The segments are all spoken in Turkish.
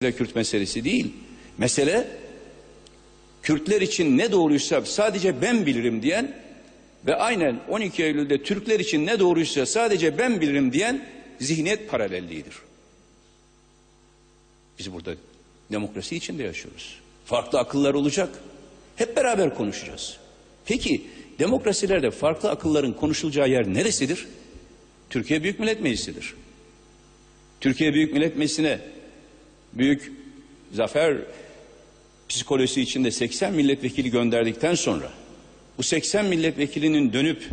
Kürt meselesi değil. Mesele Kürtler için ne doğruysa sadece ben bilirim diyen ve aynen 12 Eylül'de Türkler için ne doğruysa sadece ben bilirim diyen zihniyet paralelliğidir. Biz burada demokrasi içinde yaşıyoruz. Farklı akıllar olacak. Hep beraber konuşacağız. Peki demokrasilerde farklı akılların konuşulacağı yer neresidir? Türkiye Büyük Millet Meclisi'dir. Türkiye Büyük Millet Meclisi'ne büyük zafer psikolojisi içinde 80 milletvekili gönderdikten sonra bu 80 milletvekilinin dönüp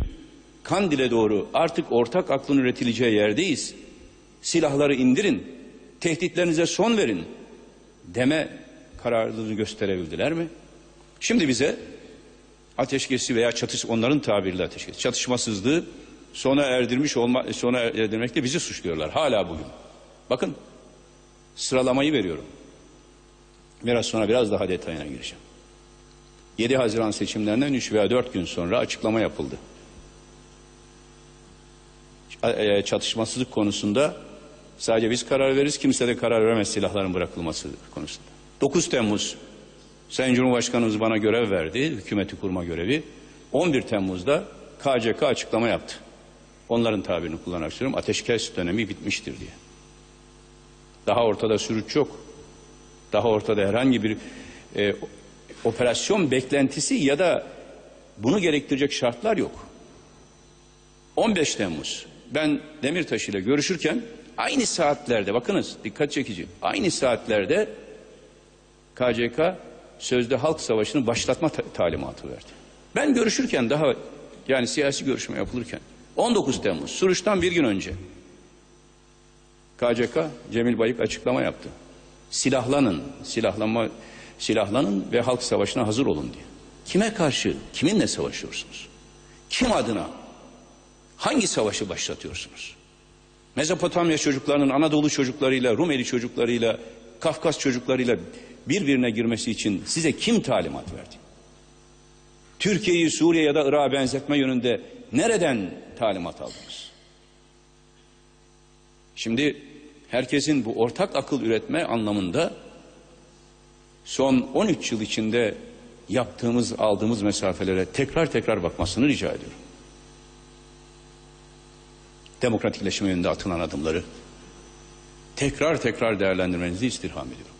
Kandil'e doğru artık ortak aklın üretileceği yerdeyiz. Silahları indirin, tehditlerinize son verin deme kararlılığını gösterebildiler mi? Şimdi bize ateşkesi veya çatış onların tabiriyle ateşkes çatışmasızlığı sona erdirmiş olma sona erdirmekle bizi suçluyorlar hala bugün. Bakın sıralamayı veriyorum. Biraz sonra biraz daha detayına gireceğim. 7 Haziran seçimlerinden 3 veya 4 gün sonra açıklama yapıldı. E, Çatışmasızlık konusunda sadece biz karar veririz, kimse de karar veremez silahların bırakılması konusunda. 9 Temmuz Sayın Cumhurbaşkanımız bana görev verdi, hükümeti kurma görevi. 11 Temmuz'da KCK açıklama yaptı. Onların tabirini kullanarak söylüyorum, ateşkes dönemi bitmiştir diye. Daha ortada sürüç yok. Daha ortada herhangi bir e, operasyon beklentisi ya da bunu gerektirecek şartlar yok. 15 Temmuz ben Demirtaş ile görüşürken aynı saatlerde bakınız dikkat çekici aynı saatlerde KCK sözde halk savaşını başlatma ta- talimatı verdi. Ben görüşürken daha yani siyasi görüşme yapılırken 19 Temmuz Suruç'tan bir gün önce KCK Cemil Bayık açıklama yaptı. Silahlanın, silahlanma, silahlanın ve halk savaşına hazır olun diye. Kime karşı, kiminle savaşıyorsunuz? Kim adına? Hangi savaşı başlatıyorsunuz? Mezopotamya çocuklarının Anadolu çocuklarıyla, Rumeli çocuklarıyla, Kafkas çocuklarıyla birbirine girmesi için size kim talimat verdi? Türkiye'yi Suriye ya da Irak'a benzetme yönünde nereden talimat aldınız? Şimdi herkesin bu ortak akıl üretme anlamında son 13 yıl içinde yaptığımız, aldığımız mesafelere tekrar tekrar bakmasını rica ediyorum. Demokratikleşme yönünde atılan adımları tekrar tekrar değerlendirmenizi istirham ediyorum.